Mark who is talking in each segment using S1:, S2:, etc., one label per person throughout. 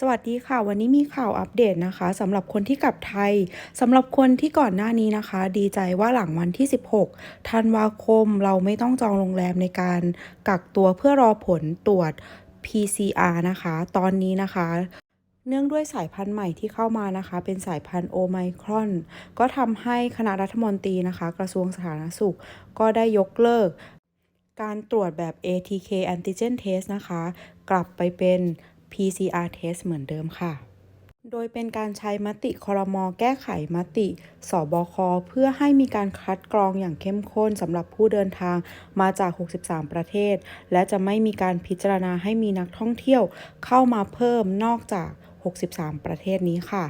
S1: สวัสดีค่ะ วันนี้มีข่าวอัปเดตนะคะสำหรับคนที่กลับไทยสำหรับคนที่ก่อนหน้านี้นะคะ ดีใจว่าหลังวันที่ 16 ธันวาคมเราไม่ต้องจองโรงแรมในการกักตัวเพื่อรอผลตรวจ PCR นะคะ ตอนนี้นะคะเนื่องด้วยสายพันธุ์ใหม่ที่เข้ามานะคะ เป็นสายพันธุ์โอไมครอน ก็ทำให้คณะรัฐมนตรีนะคะ กระทรวงสาธารณสุข ก็ได้ยกเลิก การตรวจแบบ ATK antigen test นะคะ กลับไปเป็น PCR test เหมือนเดิมค่ะ โดยเป็นการใช้มติคอรมอแก้ไขมติสบค เพื่อให้มีการคัดกรองอย่างเข้มข้นสำหรับผู้เดินทางมาจาก 63 ประเทศ และจะไม่มีการพิจารณาให้มีนักท่องเที่ยวเข้ามาเพิ่มนอกจาก 63 ประเทศนี้ค่ะ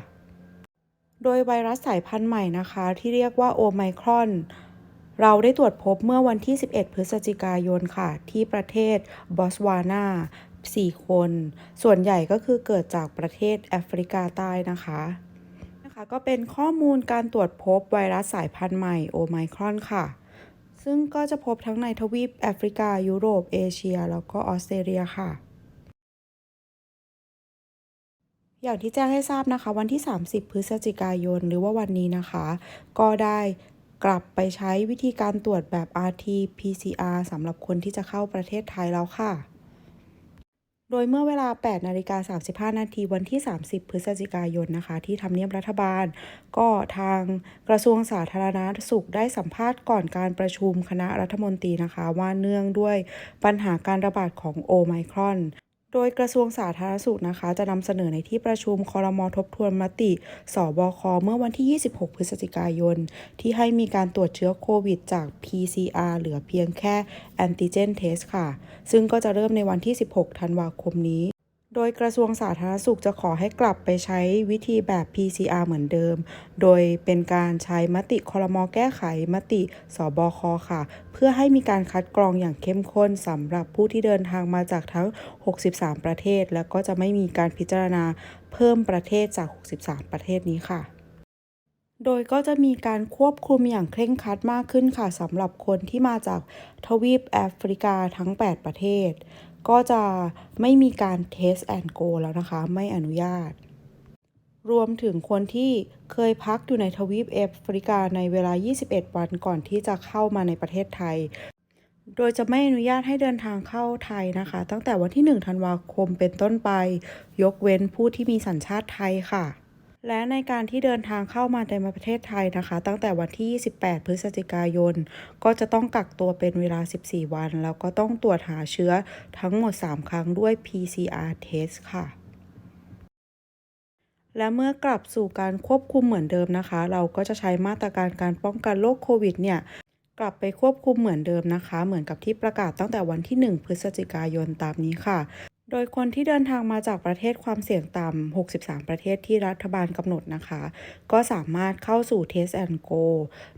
S1: โดยไวรัสสายพันธุ์ใหม่นะคะ ที่เรียกว่าโอไมครอนเราได้ตรวจพบเมื่อวันที่ 11 พฤศจิกายนค่ะ ที่ประเทศบอสวานา 4 คน ส่วนใหญ่ก็คือเกิดจากประเทศแอฟริกาใต้นะคะนะคะก็เป็นข้อมูลการตรวจพบไวรัสสายพันธุ์ใหม่โอไมครอนค่ะ ซึ่งก็จะพบทั้งในทวีปแอฟริกา ยุโรป เอเชีย แล้วก็ออสเตรเลียค่ะอย่างที่แจ้งให้ทราบนะคะ วันที่ 30 พฤศจิกายน หรือว่าวันนี้นะคะ ก็ได้กลับไปใช้วิธีการตรวจแบบ RT-PCR สำหรับคนที่จะเข้าประเทศไทยแล้วค่ะ โดยเมื่อเวลา 8 นาฬิกา 35 นาทีวันที่ 30 พฤศจิกายนนะคะ ที่ทำเนียบรัฐบาล ก็ทางกระทรวงสาธารณสุขได้สัมภาษณ์ก่อนการประชุมคณะรัฐมนตรีนะคะ ว่าเนื่องด้วยปัญหาการระบาดของโอไมครอน โดยกระทรวงสาธารณสุขนะคะ จะนำเสนอในที่ประชุมคอรมอทบทวนมติ สบค เมื่อวันที่ 26 พฤศจิกายน ที่ให้มีการตรวจเชื้อโควิดจาก PCR เหลือเพียงแค่แอนติเจนเทสค่ะ ซึ่งก็จะเริ่มในวันที่ 16 ธันวาคมนี้ โดยกระทรวงสาธารณสุขจะขอให้กลับไปใช้วิธีแบบ PCR เหมือนเดิม โดยเป็นการใช้มติคอรมอแก้ไขมติสบคค่ะ เพื่อให้มีการคัดกรองอย่างเข้มข้นสำหรับผู้ที่เดินทางมาจากทั้ง 63 ประเทศ และก็จะไม่มีการพิจารณาเพิ่มประเทศจาก 63 ประเทศนี้ค่ะโดยก็จะมีการควบคุมอย่างเคร่งครัดมากขึ้นค่ะสำหรับคนที่มาจากทวีปแอฟริกาทั้ง 8 ประเทศ ก็จะไม่มีการ Test and Go แล้วนะคะ ไม่อนุญาต รวมถึงคนที่เคยพักอยู่ในทวีปแอฟริกาในเวลา 21 วันก่อนที่จะเข้ามาในประเทศไทย โดยจะไม่อนุญาตให้เดินทางเข้าไทยนะคะ ตั้งแต่วันที่ 1 ธันวาคมเป็นต้นไป ยกเว้นผู้ที่มีสัญชาติไทยค่ะ และในการที่เดินทางเข้ามาในประเทศไทยนะคะ ตั้งแต่วันที่ 28 พฤศจิกายน ก็จะต้องกักตัวเป็นเวลา 14 วัน แล้วก็ต้องตรวจหาเชื้อทั้งหมด 3 ครั้งด้วย PCR test ค่ะ และเมื่อกลับสู่การควบคุมเหมือนเดิมนะคะ เราก็จะใช้มาตรการการป้องกันโรคโควิดเนี่ยกลับไปควบคุมเหมือนเดิมนะคะ เหมือนกับที่ประกาศตั้งแต่วันที่ 1 พฤศจิกายนตามนี้ค่ะ โดยคนที่เดินทางมาจากประเทศความเสี่ยงต่ำ 63 ประเทศที่รัฐบาลกำหนดนะคะ ก็สามารถเข้าสู่ Test and Go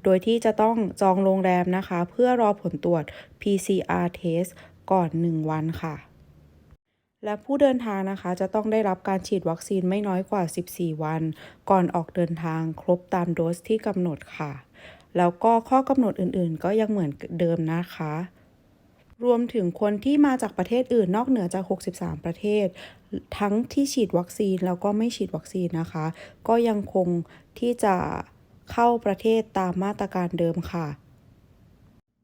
S1: โดยที่จะต้องจองโรงแรมนะคะ เพื่อรอผลตรวจ PCR test ก่อน 1 วันค่ะ และผู้เดินทางนะคะ จะต้องได้รับการฉีดวัคซีนไม่น้อยกว่า 14 วัน ก่อนออกเดินทางครบตามโดสที่กำหนดค่ะ แล้วก็ข้อกำหนดอื่นๆ ก็ยังเหมือนเดิมนะคะ รวมถึงคนที่มาจากประเทศอื่นนอกเหนือจาก 63 ประเทศ ทั้งที่ฉีดวัคซีนแล้วก็ไม่ฉีดวัคซีนนะคะ ก็ยังคงที่จะเข้าประเทศตามมาตรการเดิมค่ะ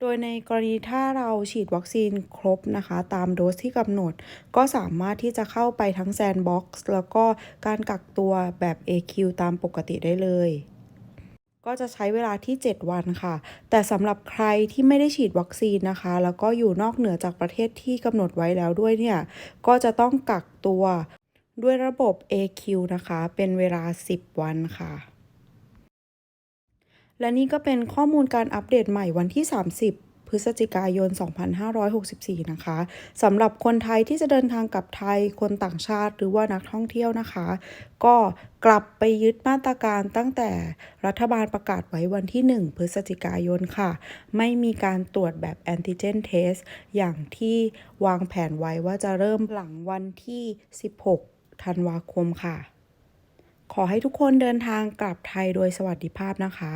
S1: โดยในกรณีถ้าเราฉีดวัคซีนครบนะคะ ตามโดสที่กำหนด ก็สามารถที่จะเข้าไปทั้งแซนด์บ็อกซ์แล้วก็การกักตัวแบบ AQ ตามปกติได้เลย ก็จะใช้เวลาที่ 7 วันค่ะ แต่สำหรับใครที่ไม่ได้ฉีดวัคซีนนะคะ แล้วก็อยู่นอกเหนือจากประเทศที่กำหนดไว้แล้วด้วยเนี่ย ก็จะต้องกักตัวด้วยระบบ AQ นะคะ เป็นเวลา 10 วันค่ะ และนี่ก็เป็นข้อมูลการอัปเดตใหม่วันที่ 30 พฤศจิกายน 2564 นะคะสำหรับคนไทยที่จะเดินทางกลับไทยคนต่างชาติหรือว่านักท่องเที่ยวนะคะ ก็กลับไปยึดมาตรการตั้งแต่รัฐบาลประกาศไว้วันที่ 1 พฤศจิกายนค่ะ ไม่มีการตรวจแบบแอนติเจนเทสอย่างที่วางแผนไว้ว่าจะเริ่มหลังวันที่ 16 ธันวาคมค่ะ ขอให้ทุกคนเดินทางกลับไทยโดยสวัสดิภาพนะคะ